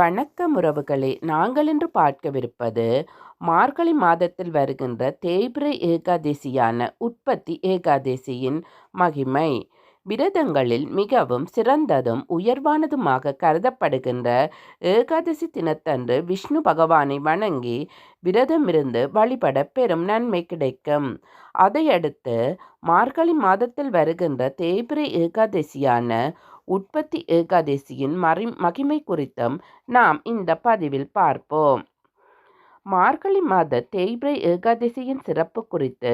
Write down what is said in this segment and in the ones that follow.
வணக்கம் உறவுகளே. நாங்கள் இன்று பார்க்கவிருப்பது மார்கழி மாதத்தில் வருகின்ற தேய்பிரை ஏகாதசியான உற்பத்தி ஏகாதசியின் மகிமை. விரதங்களில் மிகவும் சிறந்ததும் உயர்வானதுமாக கருதப்படுகின்ற ஏகாதசி தினத்தன்று விஷ்ணு பகவானை வணங்கி விரதமிருந்து வழிபட பெரும் நன்மை கிடைக்கும். அதையடுத்து மார்கழி மாதத்தில் வருகின்ற தேய்பிரை ஏகாதசியான உற்பத்தி ஏகாதசியின் மறி மகிமை குறித்தும் நாம் இந்த பதிவில் பார்ப்போம். மார்கழி மாத தேய்பிரை ஏகாதசியின் சிறப்பு குறித்து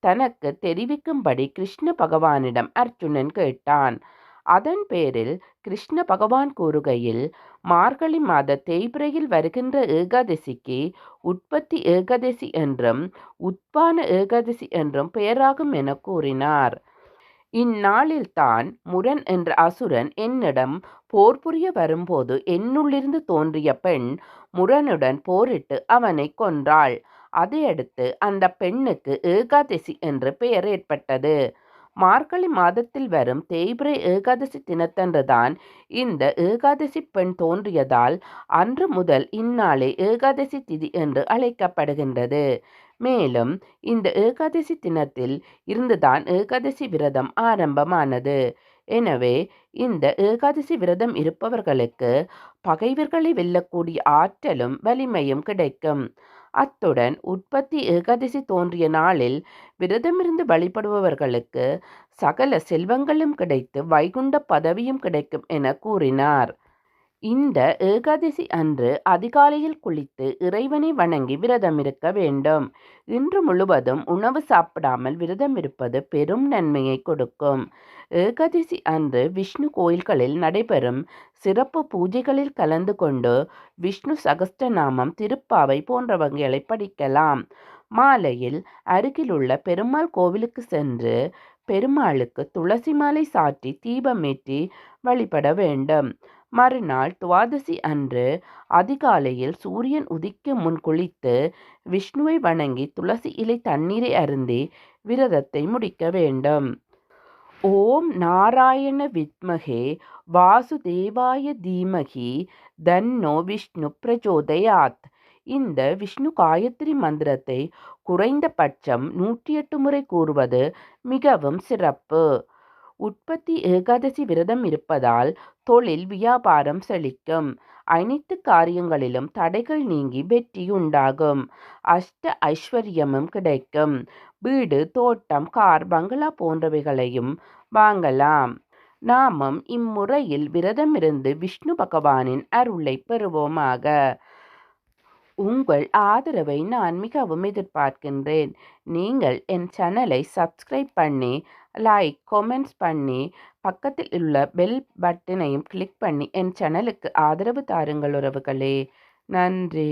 தனக்கு தெரிவிக்கும்படி கிருஷ்ண பகவானிடம் அர்ஜுனன் கேட்டான். அதன் பேரில் கிருஷ்ண பகவான் கூறுகையில் மார்கழி மாத தேய்பிரையில் வருகின்ற ஏகாதசிக்கு உற்பத்தி ஏகாதசி என்றும் உட்பான ஏகாதசி என்றும் பெயராகும் என கூறினார். இந்நாளில்தான் முரண் என்ற அசுரன் என்னிடம் போர் புரிய வரும்போது என்னுள்ளிருந்து தோன்றிய பெண் முரனுடன் போரிட்டு அவனை கொன்றாள். அதையடுத்து அந்த பெண்ணுக்கு ஏகாதசி என்று பெயர் ஏற்பட்டது. மார்கழி மாதத்தில் வரும் தேய்பிரை ஏகாதசி தினத்தன்றுதான் இந்த ஏகாதசி பெண் தோன்றியதால் அன்று முதல் இந்நாளே ஏகாதசி திதி என்று அழைக்கப்படுகின்றது. மேலும் இந்த ஏகாதசி தினத்தில் இருந்துதான் ஏகாதசி விரதம் ஆரம்பமானது. எனவே இந்த ஏகாதசி விரதம் இருப்பவர்களுக்கு பகைவர்களை வெல்லக்கூடிய ஆற்றலும் வலிமையும் கிடைக்கும். அத்துடன் உற்பத்தி ஏகாதசி தோன்றிய நாளில் விரதமிருந்து வழிபடுபவர்களுக்கு சகல செல்வங்களும் கிடைத்து வைகுண்ட பதவியும் கிடைக்கும் என கூறினார். இந்த ஏகாதசி அன்று அதிகாலையில் குளித்து இறைவனை வணங்கி விரதம் இருக்க வேண்டும். இன்று முழுவதும் உணவு சாப்பிடாமல் விரதம் இருப்பது பெரும் நன்மையை கொடுக்கும். ஏகாதசி அன்று விஷ்ணு கோயில்களில் நடைபெறும் சிறப்பு பூஜைகளில் கலந்து கொண்டு விஷ்ணு சகஸ்டநாமம் திருப்பாவை போன்றவங்களை படிக்கலாம். மாலையில் அருகிலுள்ள பெருமாள் கோவிலுக்கு சென்று பெருமாளுக்கு துளசி மாலை சாற்றி தீபமேற்றி வழிபட வேண்டும். மறுநாள் துவாதசி அன்று அதிகாலையில் சூரியன் உதிக்கும் முன் குளித்து விஷ்ணுவை வணங்கி துளசி இலை தண்ணீரை அருந்தி விரதத்தை முடிக்க வேண்டும். ஓம் நாராயண வித்மகே வாசுதேவாய தீமகி தன்னோ விஷ்ணு பிரச்சோதயாத். இந்த விஷ்ணு காயத்ரி மந்திரத்தை குறைந்தபட்சம் நூற்றி எட்டு முறை கூறுவது மிகவும் சிறப்பு. உற்பத்தி ஏகாதசி விரதம் இருப்பதால் தொழில் வியாபாரம் செழிக்கும். அனைத்து காரியங்களிலும் தடைகள் நீங்கி வெற்றி உண்டாகும். அஷ்ட ஐஸ்வர்யமும் கிடைக்கும். வீடு தோட்டம் கார் பங்களா போன்றவைகளையும் வாங்கலாம். நாமும் இம்முறையில் விரதமிருந்து விஷ்ணு பகவானின் அருளை பெறுவோமாக. உங்கள் ஆதரவை நான் மிகவும் எதிர்பார்க்கின்றேன். நீங்கள் என் சேனலை சப்ஸ்கிரைப் பண்ணி லைக் கொமெண்ட்ஸ் பண்ணி பக்கத்தில் உள்ள பெல் பட்டனையும் கிளிக் பண்ணி என் சேனலுக்கு ஆதரவு தாருங்கள் உறவுகளே. நன்றி.